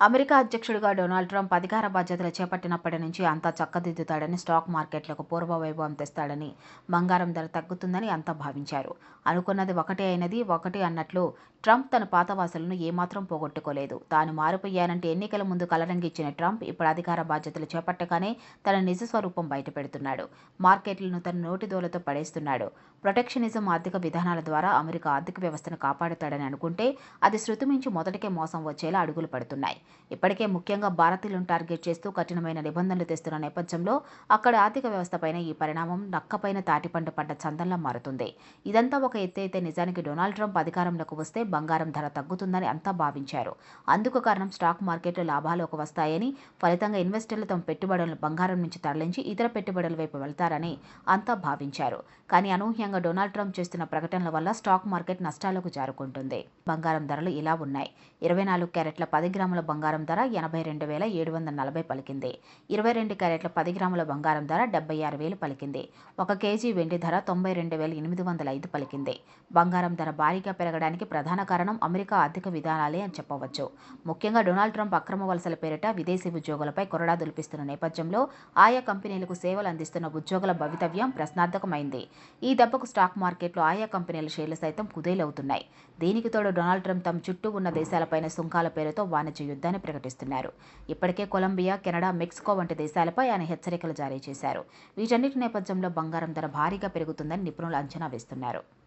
America అధ్యక్షుడిగా Donald Trump అధికార బాధ్యతలు చేపట్టినప్పటి నుంచి అంతా చక్కదిద్దుతాడని స్టాక్ మార్కెట్లకు పూర్వ వైభవం తెస్తాడని బంగారం ధర తగ్గుతుందని అంతా భావించారు. అనుకున్నది ఒకటే అయినది ఒకటి అన్నట్లు ట్రంప్ తన పాతవాసులను ఏమాత్రం పోగొట్టుకోలేదు. తాను మారిపోయానంటే ఎన్నికల ముందు కలరంగిచ్చిన ట్రంప్ ఇప్పుడు అధికార బాధ్యతలు చేపట్టగానే తన నిజ స్వరూపం బయటపెడుతున్నాడు. మార్కెట్లను తన నోటిదోలతో పడేస్తున్నాడు. ప్రొటెక్షనిజం ఆర్థిక విధానాల ద్వారా అమెరికా ఆర్థిక వ్యవస్థను కాపాడుతాడని అనుకుంటే అది శృతిమించి మొదటికే మోసం వచ్చేలా అడుగులు పడుతున్నాయి. ఇప్పటికే ముఖ్యంగా భారతీయులను టార్గెట్ చేస్తూ కఠినమైన నిబంధనలు తెస్తున్న నేపథ్యంలో అక్కడ ఆర్థిక వ్యవస్థపైన ఈ పరిణామం నక్కపైన తాటిపంట పడ్డ చందంలా మారుతుంది. ఇదంతా ఒక ఎత్తు అయితే నిజానికి డొనాల్డ్ ట్రంప్ అధికారంలోకి వస్తే బంగారం ధర తగ్గుతుందని అంతా భావించారు. అందుకు కారణం స్టాక్ మార్కెట్ లాభాలు ఒక వస్తాయని ఫలితంగా ఇన్వెస్టర్లు తమ పెట్టుబడులను బంగారం నుంచి తరలించి ఇతర పెట్టుబడుల వైపు వెళ్తారని అంతా భావించారు. కానీ అనూహ్యంగా డొనాల్డ్ ట్రంప్ చేస్తున్న ప్రకటనల వల్ల స్టాక్ మార్కెట్ నష్టాలకు జారుకుంటుంది. బంగారం ధరలు ఇలా ఉన్నాయి. ఇరవై నాలుగు క్యారెట్ల పది గ్రాముల బంగారం బంగారం ధర ఎనభై రెండు వేల ఏడు వందల నలభై పలికింది. ఇరవై రెండు క్యారెట్ల పది గ్రాముల బంగారం ధర డెబ్బై ఆరు వేలు పలికింది. ఒక కేజీ వెండి ధర తొంభై రెండు వేల ఎనిమిది వందల ఐదు పలికింది. బంగారం ధర భారీగా పెరగడానికి ప్రధాన కారణం అమెరికా ఆర్థిక విధానాలే అని చెప్పవచ్చు. ముఖ్యంగా డొనాల్డ్ ట్రంప్ అక్రమ వలసల పేరిట విదేశీ ఉద్యోగులపై కొరడా దులిపిస్తున్న నేపథ్యంలో ఆయా కంపెనీలకు సేవలు అందిస్తున్న ఉద్యోగుల భవితవ్యం ప్రశ్నార్థకమైంది. ఈ దెబ్బకు స్టాక్ మార్కెట్లో ఆయా కంపెనీల షేర్లు సైతం కుదేలవుతున్నాయి. దీనికి తోడు డొనాల్డ్ ట్రంప్ తమ చుట్టూ ఉన్న దేశాలపైన సుంకాల పేరుతో వాణిజ్య యుద్ధాన్ని ప్రకటిస్తున్నారు. ఇప్పటికే కొలంబియా కెనడా మెక్సికో వంటి దేశాలపై ఆయన హెచ్చరికలు జారీ చేశారు. వీటన్నిటి నేపథ్యంలో బంగారం ధర భారీగా పెరుగుతుందని నిపుణులు అంచనా వేస్తున్నారు.